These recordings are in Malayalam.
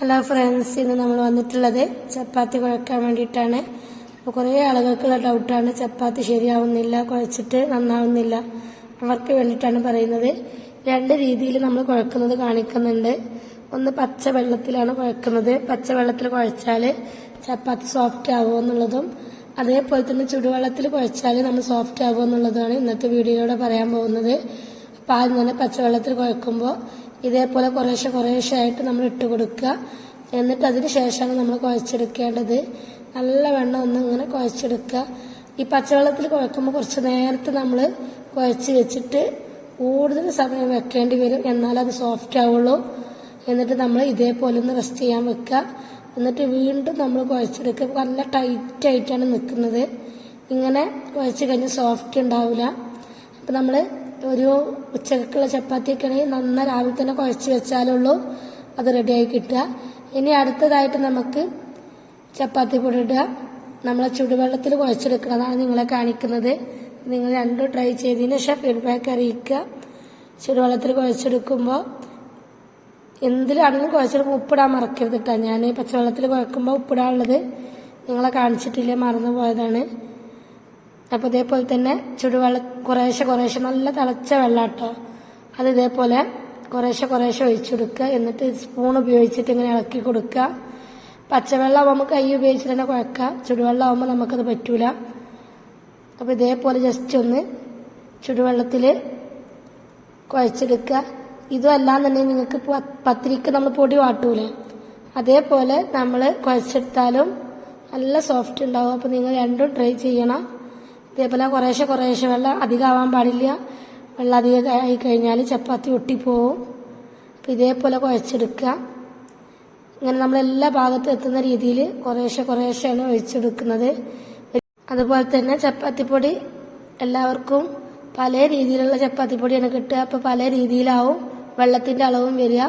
ഹലോ ഫ്രണ്ട്സ് ഇന്ന് നമ്മൾ വന്നിട്ടുള്ളത് ചപ്പാത്തി കുഴക്കാൻ വേണ്ടിയിട്ടാണ്. അപ്പോൾ കുറേ ആളുകൾക്കുള്ള ഡൗട്ടാണ് ചപ്പാത്തി ശരിയാവുന്നില്ല കുഴച്ചിട്ട് നന്നാവുന്നില്ല അവർക്ക് വേണ്ടിയിട്ടാണ് പറയുന്നത്. രണ്ട് രീതിയിൽ നമ്മൾ കുഴക്കുന്നത് കാണിക്കുന്നുണ്ട്. ഒന്ന് പച്ച വെള്ളത്തിലാണ് കുഴക്കുന്നത്. പച്ച വെള്ളത്തിൽ കുഴച്ചാൽ ചപ്പാത്തി സോഫ്റ്റ് ആവുമോ എന്നുള്ളതും അതേപോലെ തന്നെ ചുടുവെള്ളത്തിൽ കുഴച്ചാൽ നമ്മൾ സോഫ്റ്റ് ആവുമോ എന്നുള്ളതാണ് ഇന്നത്തെ വീഡിയോയിലൂടെ പറയാൻ പോകുന്നത്. അപ്പോൾ ആദ്യം തന്നെ പച്ചവെള്ളത്തിൽ കുഴക്കുമ്പോൾ ഇതേപോലെ കുറേശ്ശെ കുറേശ്ശെ ആയിട്ട് നമ്മൾ ഇട്ട് കൊടുക്കുക. എന്നിട്ട് അതിന് ശേഷമാണ് നമ്മൾ കുഴച്ചെടുക്കേണ്ടത്. നല്ല വെണ്ണം ഒന്ന് ഇങ്ങനെ കുഴച്ചെടുക്കുക. ഈ പച്ചവെള്ളത്തിൽ കുഴക്കുമ്പോൾ കുറച്ച് നേരത്തെ നമ്മൾ കുഴച്ച് വെച്ചിട്ട് കൂടുതൽ സമയം വെക്കേണ്ടി വരും. എന്നാലേ അത് സോഫ്റ്റ് ആവുള്ളൂ. എന്നിട്ട് നമ്മൾ ഇതേപോലെ ഒന്ന് റെസ്റ്റ് ചെയ്യാൻ വെക്കുക. എന്നിട്ട് വീണ്ടും നമ്മൾ കുഴച്ചെടുക്കുക. നല്ല ടൈറ്റ് ആയിട്ടാണ് നിൽക്കുന്നത്. ഇങ്ങനെ കുഴച്ച് കഴിഞ്ഞാൽ സോഫ്റ്റ് ഉണ്ടാവില്ല. അപ്പം നമ്മൾ ഒരു ഉച്ചക്കുള്ള ചപ്പാത്തിയൊക്കെ ആണെങ്കിൽ നന്ന രാവിലെ തന്നെ കുഴച്ച് വെച്ചാലുള്ളൂ. അത് റെഡിയായി കിട്ടുക. ഇനി അടുത്തതായിട്ട് നമുക്ക് ചപ്പാത്തി പൊടി ഇടുക. നമ്മളെ ചുടുവെള്ളത്തിൽ കുഴച്ചെടുക്കുന്നതാണ് നിങ്ങളെ കാണിക്കുന്നത്. നിങ്ങൾ രണ്ടും ട്രൈ ചെയ്തതിന് ശേഷം ഫീഡ്ബാക്ക് അറിയിക്കുക. ചുടുവെള്ളത്തിൽ കുഴച്ചെടുക്കുമ്പോൾ എന്തിലാണെങ്കിലും കുഴച്ചെടുക്കുമ്പോൾ ഉപ്പിടാൻ മറക്കരുത് കേട്ടോ. ഞാൻ പച്ചവെള്ളത്തിൽ കുഴക്കുമ്പോൾ ഉപ്പിടാനുള്ളത് നിങ്ങളെ കാണിച്ചിട്ടില്ലേ മറന്നു പോയതാണ് അപ്പോൾ ഇതേപോലെ തന്നെ ചുടുവെള്ളം കുറേശ്ശെ കുറേശ്ശെ നല്ല തിളച്ച വെള്ളം കേട്ടോ അത് ഇതേപോലെ കുറേശ്ശെ കുറേശ്ശെ ഒഴിച്ചു കൊടുക്കുക. എന്നിട്ട് സ്പൂൺ ഉപയോഗിച്ചിട്ട് ഇങ്ങനെ ഇളക്കി കൊടുക്കുക. പച്ചവെള്ളം നമുക്ക് കൈ ഉപയോഗിച്ചിട്ട് തന്നെ കുഴക്കുക. ചുടുവെള്ളം ആവുമ്പോൾ നമുക്കത് പറ്റൂല. അപ്പോൾ ഇതേപോലെ ജസ്റ്റ് ഒന്ന് ചുടുവെള്ളത്തിൽ കുഴച്ചെടുക്കുക. ഇതും അല്ലാന്നുണ്ടെങ്കിൽ നിങ്ങൾക്ക് പത്തിരിക്ക് നമ്മൾ പൊടി വാട്ടൂലേ? അതേപോലെ നമ്മൾ കുഴച്ചെടുത്താലും നല്ല സോഫ്റ്റ് ഉണ്ടാവും. അപ്പോൾ നിങ്ങൾ രണ്ടും ട്രൈ ചെയ്യണം. ഇതേപോലെ കുറേശ്ശെ കുറേശ്ശെ വെള്ളം അധികമാവാൻ പാടില്ല. വെള്ളം അധികം ആയി കഴിഞ്ഞാൽ ചപ്പാത്തി ഒട്ടിപ്പോവും. അപ്പോൾ ഇതേപോലെ കുഴച്ചെടുക്കുക. ഇങ്ങനെ നമ്മളെല്ലാ ഭാഗത്തും എത്തുന്ന രീതിയിൽ കുറേശ്ശെ കുറേശ്ശെയാണ് ഒഴിച്ചെടുക്കുന്നത്. അതുപോലെ തന്നെ ചപ്പാത്തിപ്പൊടി എല്ലാവർക്കും പല രീതിയിലുള്ള ചപ്പാത്തിപ്പൊടിയാണ് കിട്ടുക. അപ്പോൾ പല രീതിയിലാവും വെള്ളത്തിന്റെ അളവും വരിക.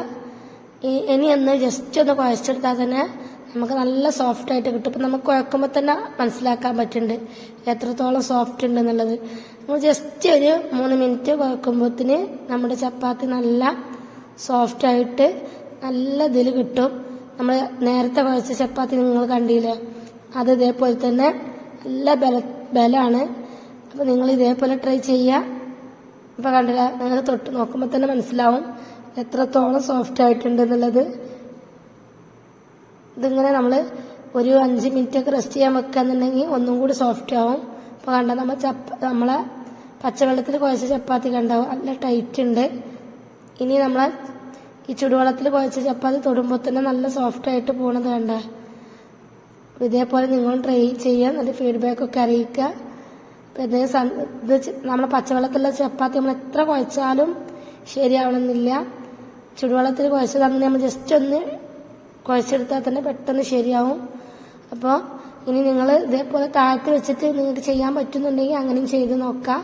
ഇനി ഒന്ന് ജസ്റ്റ് ഒന്ന് കുഴച്ചെടുത്താൽ തന്നെ നമുക്ക് നല്ല സോഫ്റ്റ് ആയിട്ട് കിട്ടും. ഇപ്പം നമുക്ക് കുഴക്കുമ്പോൾ തന്നെ മനസ്സിലാക്കാൻ പറ്റുന്നുണ്ട്. എത്രത്തോളം സോഫ്റ്റ് ഉണ്ട് എന്നുള്ളത്. നമ്മൾ ജസ്റ്റ് ഒരു മൂന്ന് മിനിറ്റ് കുഴക്കുമ്പോഴത്തിന് നമ്മുടെ ചപ്പാത്തി നല്ല സോഫ്റ്റ് ആയിട്ട് നല്ല ഇതിൽ കിട്ടും. നമ്മൾ നേരത്തെ കുഴച്ച ചപ്പാത്തി നിങ്ങൾ കണ്ടില്ലേ? അത് ഇതേപോലെ തന്നെ നല്ല ബല ബലമാണ്. അപ്പോൾ നിങ്ങൾ ഇതേപോലെ ട്രൈ ചെയ്യുക. ഇപ്പോൾ കണ്ടില്ല? നിങ്ങൾ തൊട്ട് നോക്കുമ്പോൾ തന്നെ മനസ്സിലാവും എത്രത്തോളം സോഫ്റ്റ് ആയിട്ടുണ്ട് എന്നുള്ളത്. ഇതിങ്ങനെ നമ്മൾ ഒരു അഞ്ച് മിനിറ്റ് ഒക്കെ റെസ്റ്റ് ചെയ്യാൻ വെക്കാന്നുണ്ടെങ്കിൽ ഒന്നും കൂടി സോഫ്റ്റ് ആവും. അപ്പോൾ കണ്ട നമ്മൾ ചപ്പ നമ്മളെ പച്ചവെള്ളത്തിൽ കുഴച്ച ചപ്പാത്തി കണ്ടാവും. നല്ല ടൈറ്റ് ഉണ്ട് ഇനി നമ്മളെ ഈ ചുടുവെള്ളത്തിൽ കുഴച്ച ചപ്പാത്തി തൊടുമ്പോൾ തന്നെ നല്ല സോഫ്റ്റ് ആയിട്ട് പോണത് കണ്ട. ഇതേപോലെ നിങ്ങൾ ട്രൈ ചെയ്യാം. നല്ല ഫീഡ്ബാക്ക് ഒക്കെ അറിയിക്കുക ഇത് നമ്മളെ പച്ചവെള്ളത്തിലുള്ള ചപ്പാത്തി നമ്മൾ എത്ര കുഴച്ചാലും ശരിയാവണമെന്നില്ല. ചുടുവെള്ളത്തിൽ കുഴച്ചതാണെങ്കിൽ നമ്മൾ ജസ്റ്റ് ഒന്ന് കുഴച്ചെടുത്താൽ തന്നെ പെട്ടെന്ന് ശരിയാവും. അപ്പോൾ ഇനി നിങ്ങൾ ഇതേപോലെ താഴത്ത് വെച്ചിട്ട് നിങ്ങൾക്ക് ചെയ്യാൻ പറ്റുന്നുണ്ടെങ്കിൽ അങ്ങനെയും ചെയ്ത് നോക്കാം.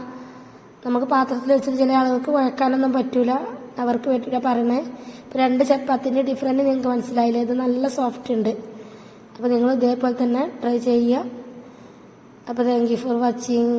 നമുക്ക് പാത്രത്തിൽ വെച്ചിട്ട് ചില ആളുകൾക്ക് കുഴക്കാനൊന്നും പറ്റൂല. അവർക്ക് പറ്റൂല പറയണേ ഇപ്പം രണ്ട് ചപ്പാത്തിന്റെ ഡിഫറന്റ് നിങ്ങൾക്ക് മനസ്സിലായില്ലേ? ഇത് നല്ല സോഫ്റ്റ് ഉണ്ട്. അപ്പോൾ നിങ്ങൾ ഇതേപോലെ തന്നെ ട്രൈ ചെയ്യുക. അപ്പോൾ താങ്ക് യു ഫോർ വാച്ചിങ്